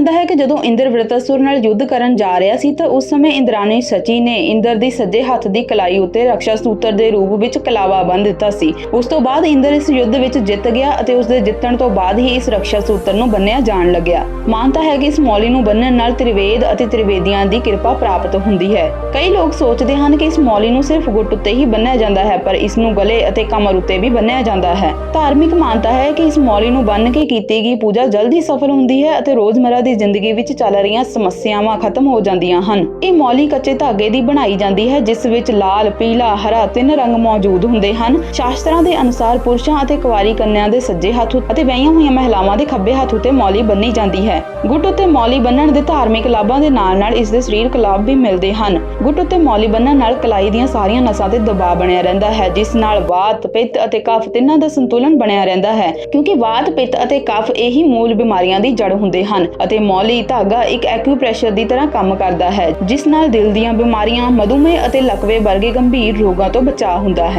ਜਾਂਦਾ ਹੈ ਕਿ ਜਦੋਂ ਇੰਦਰ ਵ੍ਰਿਤਸੁਰ ਨਾਲ ਯੁੱਧ ਕਰਨ ਜਾ ਰਿਹਾ ਸੀ ਤਾਂ ਉਸ ਸਮੇਂ ਇੰਦਰਾਣੀ ਸਚੀ ਨੇ ਇੰਦਰ ਦੀ ਸੱਜੇ ਹੱਥ ਦੀ ਕਲਾਈ ਉੱਤੇ ਰੱਖਿਆ ਸੂਤਰ ਦੇ ਰੂਪ ਵਿੱਚ ਕਲਾਵਾ ਬੰਨ੍ਹ ਦਿੱਤਾ ਸੀ। ਉਸ ਤੋਂ ਬਾਅਦ ਇੰਦਰ ਇਸ ਯੁੱਧ ਵਿੱਚ ਜਿੱਤ ਗਿਆ ਅਤੇ ਉਸ ਦੇ ਜਿੱਤਣ ਤੋਂ ਬਾਅਦ ਹੀ ਇਸ ਰੱਖਿਆ ਸੂਤਰ ਨੂੰ ਬੰਨਿਆ ਜਾਣ ਲੱਗਿਆ। ਮਾਨਤਾ ਹੈ ਕਿ ਇਸ ਮੌਲੀ ਨੂੰ ਬੰਨਣ ਨਾਲ ਤ੍ਰਿਵੇਦ ਅਤੇ ਤ੍ਰਿਵੇਦੀਆਂ ਦੀ ਕਿਰਪਾ ਪ੍ਰਾਪਤ ਹੁੰਦੀ ਹੈ। ਕਈ ਲੋਕ ਸੋਚਦੇ ਹਨ ਕਿ ਇਸ ਮੌਲੀ ਨੂੰ ਸਿਰਫ ਗੁੱਟ ਉੱਤੇ ਹੀ ਬੰਨਿਆ ਜਾਂਦਾ ਹੈ, ਪਰ ਇਸ ਨੂੰ ਗਲੇ ਅਤੇ ਕਮਰ ਉੱਤੇ ਵੀ ਬੰਨਿਆ ਜਾਂਦਾ ਹੈ। ਧਾਰਮਿਕ ਮਾਨਤਾ ਹੈ ਕਿ ਇਸ ਮੌਲੀ ਨੂੰ ਬੰਨ ਕੇ ਕੀਤੀ ਗਈ ਪੂਜਾ ਜਲਦੀ ਸਫਲ ਹੁੰਦੀ ਹੈ ਅਤੇ ਰੋਜ਼ਮਰਰਾ ਦੀ ਜ਼ਿੰਦਗੀ ਵਿੱਚ ਚੱਲ ਰਹੀਆਂ ਸਮੱਸਿਆਵਾਂ ਖਤਮ ਹੋ ਜਾਂਦੀਆਂ ਹਨ। ਇਹ ਮੌਲੀ ਕੱਚੇ ਧਾਗੇ ਦੀ ਬਣਾਈ ਜਾਂਦੀ ਹੈ, ਜਿਸ ਵਿੱਚ ਲਾਲ, ਪੀਲਾ, ਹਰਾ ਤਿੰਨ ਰੰਗ ਮੌਜੂਦ ਹੁੰਦੇ ਹਨ। ਸ਼ਾਸਤਰਾਂ ਦੇ ਅਨੁਸਾਰ ਪੁਰਸ਼ਾਂ ਅਤੇ ਕੁਆਰੀ ਕੰਨਿਆਂ ਦੇ ਸੱਜੇ ਹੱਥ ਅਤੇ ਵਿਆਹੀਆਂ ਹੋਈਆਂ ਮਹਿਲਾਵਾਂ ਦੇ ਖੱਬੇ ਹੱਥ ਉੱਤੇ ਮੌਲੀ ਬੰਨੀ ਜਾਂਦੀ ਹੈ। ਗੁੱਟ ਉੱਤੇ ਮੌਲੀ ਬੰਨਣ ਦੇ ਧਾਰਮਿਕ ਲਾਭਾਂ ਦੇ ਨਾਲ-ਨਾਲ ਇਸ ਦੇ ਸਰੀਰਕ ਲਾਭ ਵੀ ਮਿਲਦੇ ਹਨ। ਗੁੱਟ ਉੱਤੇ ਮੌਲੀ ਬੰਨਣ ਨਾਲ ਕਲਾਈ ਦੀਆਂ ਸਾਰੀਆਂ ਨਸਾਂ ਤੇ ਦਬਾਅ ਬਣਿਆ ਰਹਿੰਦਾ ਹੈ, ਜਿਸ ਨਾਲ ਵਾਤ, ਪਿੱਤ ਅਤੇ ਕਫ ਤਿੰਨਾਂ ਦਾ ਸੰਤੁਲਨ ਬਣਿਆ ਰਹਿੰਦਾ ਹੈ। ਕਿਉਂਕਿ ਵਾਤ, ਪਿੱਤ ਅਤੇ ਕਫ ਇਹੀ ਮੂਲ ਬਿਮਾਰੀਆਂ ਦੀ ਜੜ ਹੁੰਦੇ ਹਨ ਅਤੇ ਮੌਲੀ ਧਾਗਾ ਇੱਕ ਐਕਿਊਪ੍ਰੈਸ਼ਰ ਦੀ ਤਰ੍ਹਾਂ ਕੰਮ ਕਰਦਾ ਹੈ, ਜਿਸ ਨਾਲ ਦਿਲ ਦੀਆਂ ਬਿਮਾਰੀਆਂ, ਮਧੂਮੇਹ ਅਤੇ ਲਕਵੇ ਵਰਗੇ ਗੰਭੀਰ ਰੋਗਾਂ ਤੋਂ ਬਚਾਅ ਹੁੰਦਾ ਹੈ।